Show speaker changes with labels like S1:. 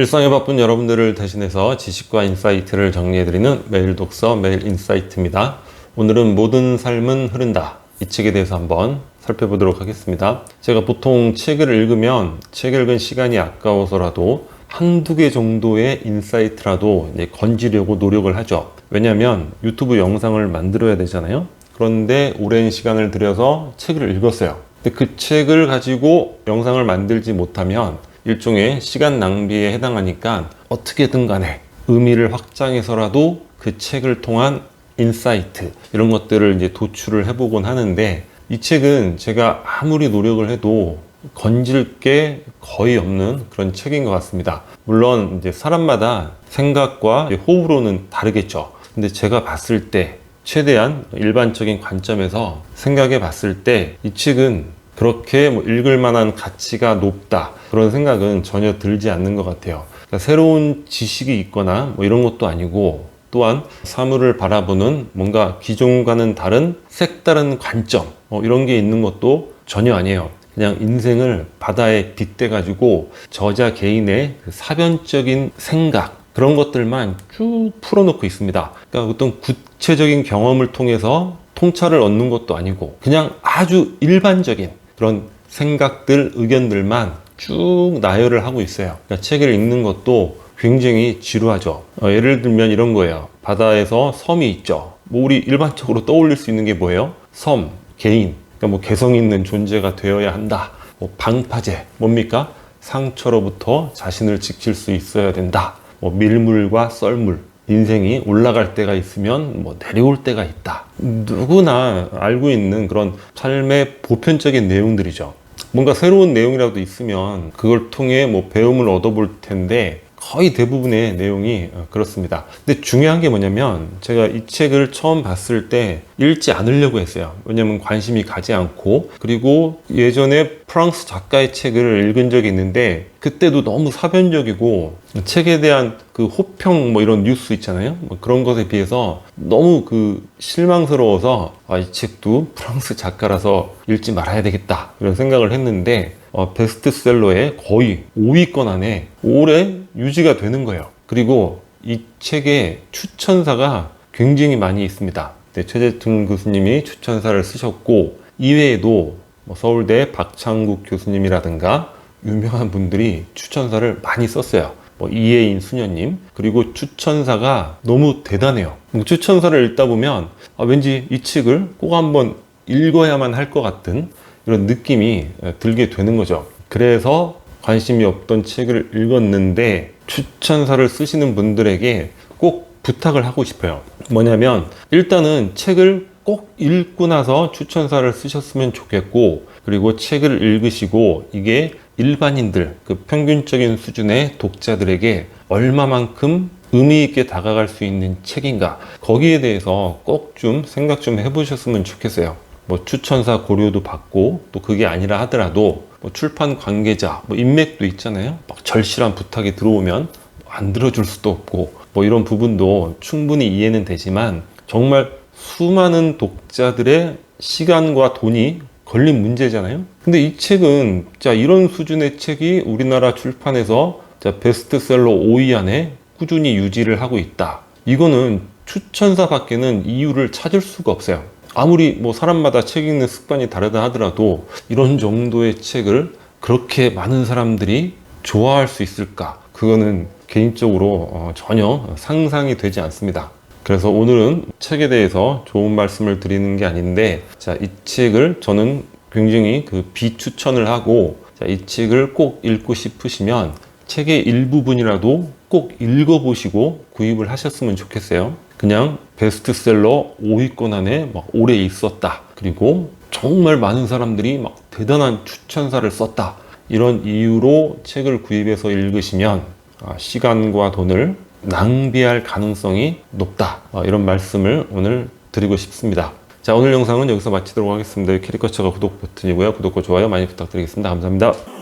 S1: 일상에 바쁜 여러분들을 대신해서 지식과 인사이트를 정리해드리는 매일 독서 매일 인사이트입니다. 오늘은 모든 삶은 흐른다. 이 책에 대해서 한번 살펴보도록 하겠습니다. 제가 보통 책을 읽으면 책 읽은 시간이 아까워서라도 한두 개 정도의 인사이트라도 건지려고 노력을 하죠. 왜냐하면 유튜브 영상을 만들어야 되잖아요. 그런데 오랜 시간을 들여서 책을 읽었어요. 근데 그 책을 가지고 영상을 만들지 못하면 일종의 시간 낭비에 해당하니까 어떻게든 간에 의미를 확장해서라도 그 책을 통한 인사이트 이런 것들을 이제 도출을 해보곤 하는데 이 책은 제가 아무리 노력을 해도 건질 게 거의 없는 그런 책인 것 같습니다. 물론 이제 사람마다 생각과 호불호는 다르겠죠. 근데 제가 봤을 때 최대한 일반적인 관점에서 생각해 봤을 때 이 책은 그렇게 뭐 읽을 만한 가치가 높다 그런 생각은 전혀 들지 않는 것 같아요. 그러니까 새로운 지식이 있거나 뭐 이런 것도 아니고 또한 사물을 바라보는 뭔가 기존과는 다른 색다른 관점 뭐 이런 게 있는 것도 전혀 아니에요. 그냥 인생을 바다에 빗대 가지고 저자 개인의 그 사변적인 생각 그런 것들만 쭉 풀어놓고 있습니다. 그러니까 어떤 구체적인 경험을 통해서 통찰을 얻는 것도 아니고 그냥 아주 일반적인 그런 생각들, 의견들만 쭉 나열을 하고 있어요. 그러니까 책을 읽는 것도 굉장히 지루하죠. 어, 예를 들면 이런 거예요. 바다에서 섬이 있죠. 뭐 우리 일반적으로 떠올릴 수 있는 게 뭐예요? 섬, 개인, 그러니까 뭐 개성 있는 존재가 되어야 한다. 뭐 방파제, 뭡니까? 상처로부터 자신을 지킬 수 있어야 된다. 뭐 밀물과 썰물, 인생이 올라갈 때가 있으면 뭐 내려올 때가 있다. 누구나 알고 있는 그런 삶의 보편적인 내용들이죠. 뭔가 새로운 내용이라도 있으면 그걸 통해 뭐 배움을 얻어볼 텐데 거의 대부분의 내용이 어, 그렇습니다. 근데 중요한 게 뭐냐면 제가 이 책을 처음 봤을 때 읽지 않으려고 했어요. 왜냐면 관심이 가지 않고 그리고 예전에 프랑스 작가의 책을 읽은 적이 있는데 그때도 너무 사변적이고 책에 대한 그 호평 뭐 이런 뉴스 있잖아요. 뭐 그런 것에 비해서 너무 그 실망스러워서 아, 이 책도 프랑스 작가라서 읽지 말아야 되겠다 이런 생각을 했는데 어, 베스트셀러에 거의 5위권 안에 오래 유지가 되는 거예요. 그리고 이 책의 추천사가 굉장히 많이 있습니다. 네, 최재준 교수님이 추천사를 쓰셨고 이외에도 뭐 서울대 박창국 교수님이라든가 유명한 분들이 추천사를 많이 썼어요. 뭐 이혜인 수녀님 그리고 추천사가 너무 대단해요. 뭐 추천사를 읽다 보면 아, 왠지 이 책을 꼭 한번 읽어야만 할 것 같은 이런 느낌이 들게 되는 거죠. 그래서 관심이 없던 책을 읽었는데 추천사를 쓰시는 분들에게 꼭 부탁을 하고 싶어요. 뭐냐면 일단은 책을 꼭 읽고 나서 추천사를 쓰셨으면 좋겠고 그리고 책을 읽으시고 이게 일반인들 그 평균적인 수준의 독자들에게 얼마만큼 의미 있게 다가갈 수 있는 책인가 거기에 대해서 꼭 좀 생각 좀 해보셨으면 좋겠어요. 뭐 추천사 고려도 받고 또 그게 아니라 하더라도 뭐 출판 관계자 뭐 인맥도 있잖아요. 막 절실한 부탁이 들어오면 안 들어줄 수도 없고 뭐 이런 부분도 충분히 이해는 되지만 정말 수많은 독자들의 시간과 돈이 걸린 문제잖아요. 근데 이 책은 자 이런 수준의 책이 우리나라 출판에서 자 베스트셀러 5위 안에 꾸준히 유지를 하고 있다. 이거는 추천사 밖에는 이유를 찾을 수가 없어요. 아무리 뭐 사람마다 책 읽는 습관이 다르다 하더라도 이런 정도의 책을 그렇게 많은 사람들이 좋아할 수 있을까? 그거는 개인적으로 어, 전혀 상상이 되지 않습니다. 그래서 오늘은 책에 대해서 좋은 말씀을 드리는 게 아닌데, 자, 이 책을 저는 굉장히 그 비추천을 하고, 자, 이 책을 꼭 읽고 싶으시면 책의 일부분이라도 꼭 읽어보시고 구입을 하셨으면 좋겠어요. 그냥 베스트셀러 5위권 안에 막 오래 있었다. 그리고 정말 많은 사람들이 막 대단한 추천사를 썼다. 이런 이유로 책을 구입해서 읽으시면 아, 시간과 돈을 낭비할 가능성이 높다. 아, 이런 말씀을 오늘 드리고 싶습니다. 자, 오늘 영상은 여기서 마치도록 하겠습니다. 캐리커처가 구독 버튼이고요. 구독과 좋아요 많이 부탁드리겠습니다. 감사합니다.